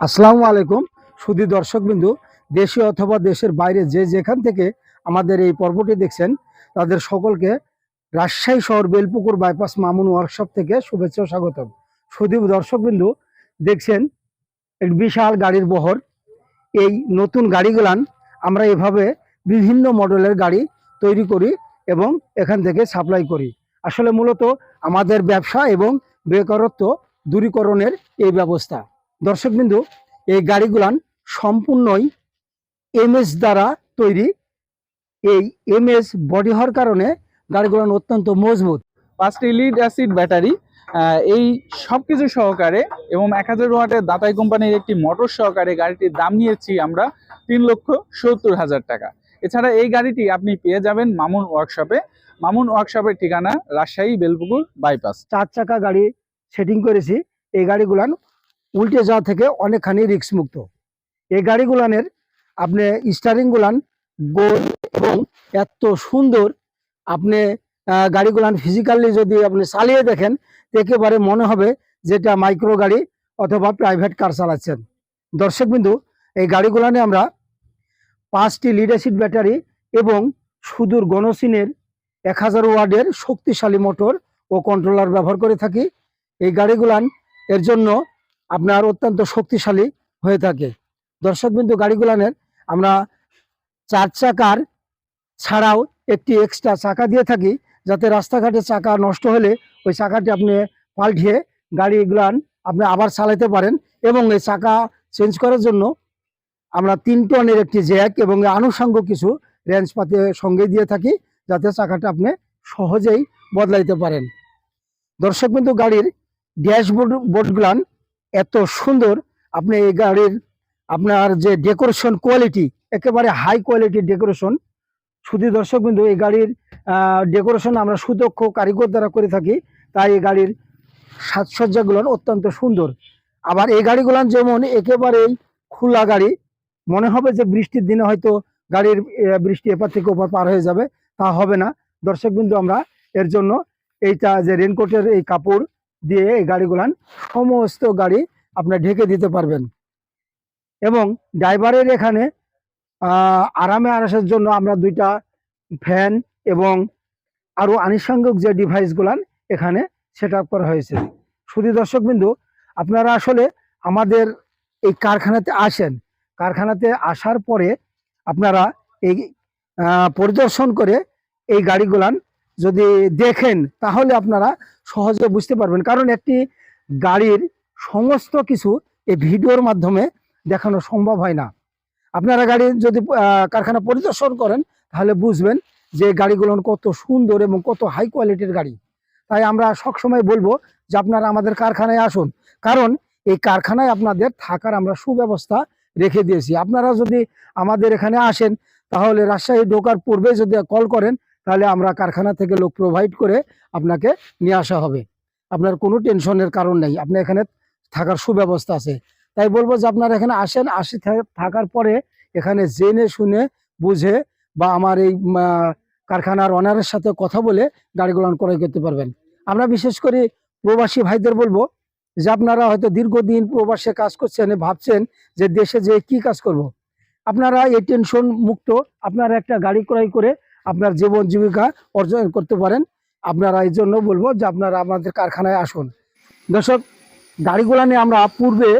আসসালামু আলাইকুম সুদী দর্শকবিন্দু দেশে অথবা দেশের বাইরে যে যেখান থেকে আমাদের এই পর্বটি দেখছেন, তাদের সকলকে রাজশাহী শহর বেলপুকুর বাইপাস মামুন ওয়ার্কশপ থেকে শুভেচ্ছা স্বাগতম। সুদী দর্শকবিন্দু, দেখছেন এক বিশাল গাড়ির বহর। এই নতুন গাড়িগুলান আমরা এভাবে বিভিন্ন মডেলের গাড়ি তৈরি করি এবং এখান থেকে সাপ্লাই করি। আসলে মূলত আমাদের ব্যবসা এবং বেকারত্ব দূরীকরণের এই ব্যবস্থা। দর্শকবিন্দু এই গাড়িগুলান সম্পূর্ণই এমএস দ্বারা তৈরি। এই এমএস বডি হওয়ার কারণে গাড়িগুলান অত্যন্ত মজবুত। পাঁচটি লিড অ্যাসিড ব্যাটারি এই সব কিছু সহকারে এবং এক হাজার ওয়াটের দাতাই কোম্পানির একটি মোটর সহকারে গাড়িটির দাম নিয়েছি আমরা তিন লক্ষ সত্তর হাজার টাকা। এছাড়া এই গাড়িটি আপনি পেয়ে যাবেন মামুন ওয়ার্কশপে। মামুন ওয়ার্কশপের ঠিকানা রাজশাহী বেলপুকুর বাইপাস। চার চাকা গাড়ি সেটিং করেছি। এই গাড়িগুলান উল্টে যাওয়া থেকে অনেকখানি রিস্ক মুক্ত এই গাড়িগুলানের আপনি স্টারিংগুলান গোল এবং এত সুন্দর আপনি গাড়িগুলান ফিজিক্যালি যদি আপনি চালিয়ে দেখেন, একেবারে মনে হবে যেটা মাইক্রো গাড়ি অথবা প্রাইভেট কার চালাচ্ছেন। দর্শকবিন্দু এই গাড়িগুলানে আমরা পাঁচটি লিড অ্যাসিড ব্যাটারি এবং সুদূর গণসিনের এক হাজার ওয়ার্ডের শক্তিশালী মোটর ও কন্ট্রোলার ব্যবহার করে থাকি। এই গাড়িগুলান এর জন্য আপনার অত্যন্ত শক্তিশালী হয়ে থাকে। দর্শকবিন্দু গাড়িগুলানের আমরা চার চাকার ছাড়াও একটি এক্সট্রা চাকা দিয়ে থাকি, যাতে রাস্তাঘাটে চাকা নষ্ট হলে ওই চাকাটি আপনি পাল্টিয়ে গাড়িগুলান আপনি আবার চালাতে পারেন এবং এই চাকা চেঞ্জ করার জন্য আমরা তিন টনের একটি জ্যাক এবং আনুষঙ্গ কিছু রেঞ্জ পাতে সঙ্গে দিয়ে থাকি, যাতে চাকাটা আপনি সহজেই বদলাইতে পারেন। দর্শক কিন্তু গাড়ির ড্যাশবোর্ড বোর্ডগুলান এত সুন্দর। আপনি এই গাড়ির আপনার যে ডেকোরেশন কোয়ালিটি একেবারে হাই কোয়ালিটির ডেকোরেশন শুধু দর্শক বিন্দু, এই গাড়ির ডেকোরেশন আমরা সুদক্ষ কারিগর দ্বারা করে থাকি, তাই এই গাড়ির সাজসজ্জাগুলো অত্যন্ত সুন্দর। আবার এই গাড়িগুলান যেমন একেবারেই খোলা গাড়ি, মনে হবে যে বৃষ্টির দিনে হয়তো গাড়ির বৃষ্টি এপার থেকে ওপার পার হয়ে যাবে, তা হবে না। দর্শক বিন্দু, আমরা এর জন্য এইটা যে রেনকোটের এই কাপড় দিয়ে এই গাড়িগুলান সমস্ত গাড়ি আপনার ঢেকে দিতে পারবেন। এবং ড্রাইভারের এখানে আরামে আসার জন্য আমরা দুইটা ফ্যান এবং আরও আনুষঙ্গিক যে ডিভাইসগুলান এখানে সেট করা হয়েছে। শুধু দর্শক বিন্দু, আপনারা আসলে আমাদের এই কারখানাতে আসেন। কারখানাতে আসার পরে আপনারা এই পরিদর্শন করে এই গাড়িগুলান যদি দেখেন, তাহলে আপনারা সহজে বুঝতে পারবেন। কারণ একটি গাড়ির সমস্ত কিছু এই ভিডিওর মাধ্যমে দেখানো সম্ভব হয় না। আপনারা গাড়ি যদি কারখানা পরিদর্শন করেন, তাহলে বুঝবেন যে গাড়িগুলো কত সুন্দর এবং কত হাই কোয়ালিটির গাড়ি। তাই আমরা সবসময় বলব যে আপনারা আমাদের কারখানায় আসুন। কারণ এই কারখানায় আপনাদের থাকার আমরা সুব্যবস্থা রেখে দিয়েছি। আপনারা যদি আমাদের এখানে আসেন, তাহলে রাজশাহী ঢোকার পূর্বে যদি কল করেন তাহলে আমরা কারখানা থেকে লোক প্রোভাইড করে আপনাকে নিয়ে আসা হবে। আপনার কোনো টেনশনের কারণ নেই। আপনার এখানে থাকার সুব্যবস্থা আছে। তাই বলব যে আপনারা এখানে আসেন, আসি থাকার পরে এখানে জেনে শুনে বুঝে বা আমার এই কারখানার অনারের সাথে কথা বলে গাড়িগুলো ক্রয় করতে পারবেন। আমরা বিশেষ করে প্রবাসী ভাইদের বলব যে আপনারা হয়তো দীর্ঘদিন প্রবাসে কাজ করছেন ভাবছেন যে দেশে যে কি কাজ করব। আপনারা এই টেনশন মুক্ত, আপনারা একটা গাড়ি ক্রয় করে আপনার জীবন জীবিকা অর্জন করতে পারেন। আপনারা এই জন্য বলব যে আপনারা আমাদের কারখানায় আসুন। দর্শক, গাড়িগুলো নিয়ে আমরা পূর্বে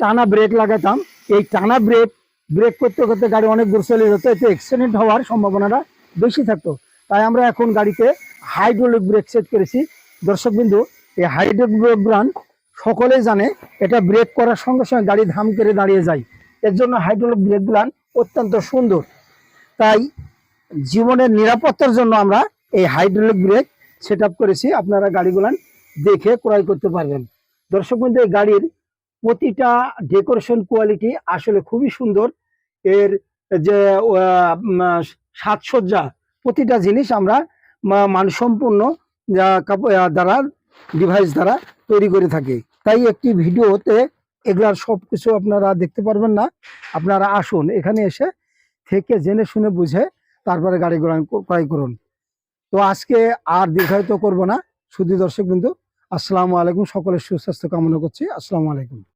টানা ব্রেক লাগাতাম। এই টানা ব্রেক ব্রেক করতে করতে গাড়ি অনেক দূর চলে যেত, এতে অ্যাক্সিডেন্ট হওয়ার সম্ভাবনাটা বেশি থাকতো। তাই আমরা এখন গাড়িতে হাইড্রোলিক ব্রেক সেট করেছি। দর্শকবিন্দু এই হাইড্রোলিক ব্রেক ব্রান্ড সকলেই জানে, এটা ব্রেক করার সঙ্গে সঙ্গে গাড়ি ধাম করে দাঁড়িয়ে যায়। এর জন্য হাইড্রোলিক ব্রেক গুলান অত্যন্ত সুন্দর। তাই জীবনের নিরাপত্তার জন্য আমরা এই হাইড্রোলিক ব্রেক সেট করেছি। আপনারা গাড়িগুলান দেখে ক্রয় করতে পারবেন। দর্শক বন্ধু, এই গাড়ির প্রতিটা ডেকোরেশন কোয়ালিটি আসলে খুবই সুন্দর। এর যে সাজসজ্জা প্রতিটা জিনিস আমরা মানসম্পন্ন দ্বারা ডিভাইস দ্বারা তৈরি করে থাকি। তাই একটি ভিডিওতে এগুলার সব কিছু আপনারা দেখতে পারবেন না। আপনারা আসুন এখানে এসে থেকে জেনে শুনে বুঝে তারপরে গাড়িগুলো ক্রয় করুন। তো আজকে আর দীর্ঘায়িত করব না। শুধু দর্শক বিন্দু আসসালামু আলাইকুম। সকলের সুস্বাস্থ্য কামনা করছি। আসসালামু আলাইকুম।